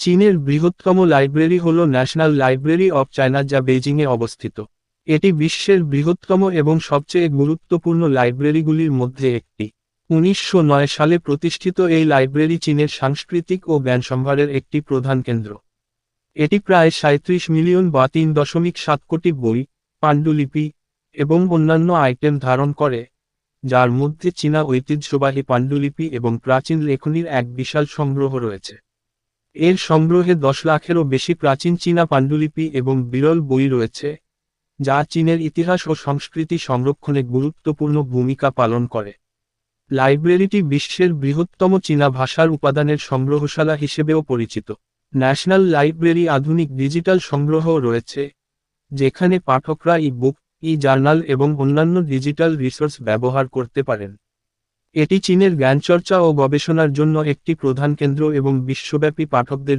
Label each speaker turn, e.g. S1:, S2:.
S1: চীনের বৃহত্তম লাইব্রেরি হল ন্যাশনাল লাইব্রেরি অব চায়না যা বেজিংয়ে অবস্থিত। এটি বিশ্বের বৃহত্তম এবং সবচেয়ে গুরুত্বপূর্ণ লাইব্রেরিগুলির মধ্যে একটি। উনিশশো নয় সালে প্রতিষ্ঠিত এই লাইব্রেরি চীনের সাংস্কৃতিক ও জ্ঞান সম্ভারের একটি প্রধান কেন্দ্র। এটি প্রায় সাঁত্রিশ মিলিয়ন বা তিন দশমিক সাত কোটি বই, পাণ্ডুলিপি এবং অন্যান্য আইটেম ধারণ করে, যার মধ্যে চীনা ঐতিহ্যবাহী পাণ্ডুলিপি এবং প্রাচীন লেখনীর এক বিশাল সংগ্রহ রয়েছে। এর সংগ্রহে দশ লাখেরও বেশি প্রাচীন চীনা পাণ্ডুলিপি এবং বিরল বই রয়েছে, যা চীনের ইতিহাস ও সংস্কৃতি সংরক্ষণে গুরুত্বপূর্ণ ভূমিকা পালন করে। লাইব্রেরিটি বিশ্বের বৃহত্তম চীনা ভাষার উপাদানের সংগ্রহশালা হিসেবেও পরিচিত। ন্যাশনাল লাইব্রেরি আধুনিক ডিজিটাল সংগ্রহ রয়েছে, যেখানে পাঠকরা ই বুক ই জার্নাল এবং অন্যান্য ডিজিটাল রিসোর্স ব্যবহার করতে পারেন। এটি চীনের জ্ঞানচর্চা ও গবেষণার জন্য একটি প্রধান কেন্দ্র এবং বিশ্বব্যাপী পাঠকদের